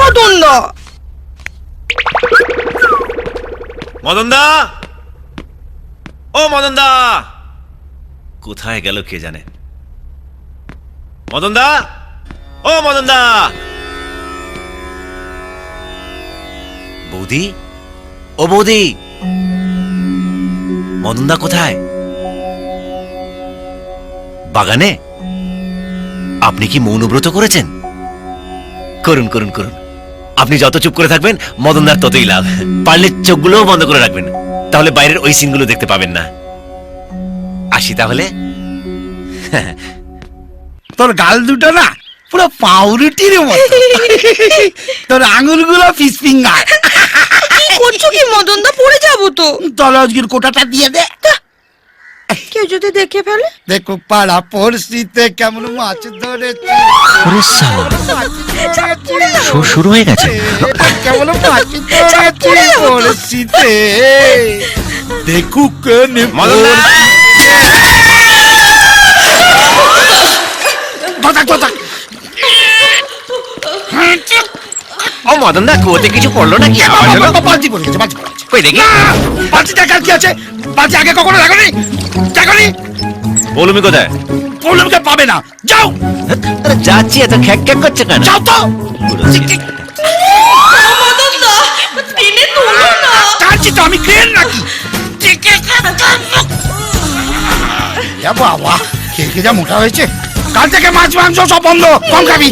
মদন দা মদন দা ও মদন দা কোথায় গেল কে জানে? মদন ও মদন বৌদি? ও বৌদি। মদন দা কোথায়? বাগানে? আপনি কি মৌনব্রত করেছেন? করুন করুন করুন। আপনি যত চুপ করে থাকবেন মদনদার ততই লাভ। পারলে চোখগুলোও বন্ধ করে রাখবেন। তাহলে বাইরের ওই সিনগুলো দেখতে পাবেন না। আসি তাহলে। তোর গাল দুটো না পুরো পাউরুটির মতো। তোর আঙুলগুলো ফিস ফিঙ্গার। কি করছ কি মদন দা পড়ে যাব তো। তাহলে আজকের কোটাটা দিয়ে দে। কেউ যদি দেখে ফেলে? দেখো পাড়া পড়শিতে কেমন মাছ ধরেছে। ওরে সালা, শো- শুরু হয়ে গেছে। কেমন মাছ ধরেছে পড়শিতে। দেখুক কেনে ও মদন দা কুয়োতে কিছু পড়ল নাকি? আওয়াজ হলো বালতি পড়ে গেছে বালতি পড়ে গেছে কই দেখি বালতি দেখার কি আছে? বালতি আগে কখনো দেখনি? দেখনি? বলুমি কোথায়? প্রবলেমকে পাবে না। যাও! আরে যাচ্ছি এত খ্যাক খ্যাক করছে কেন? যাও তো! মদন দা টেনে তোলো না। কাঁদছি তো আমি ক্রেন নাকি বাবা কে কে যা মোটা হয়েছে? কাল থেকে মাছ মাংস সব বন্ধ। কম খাবি।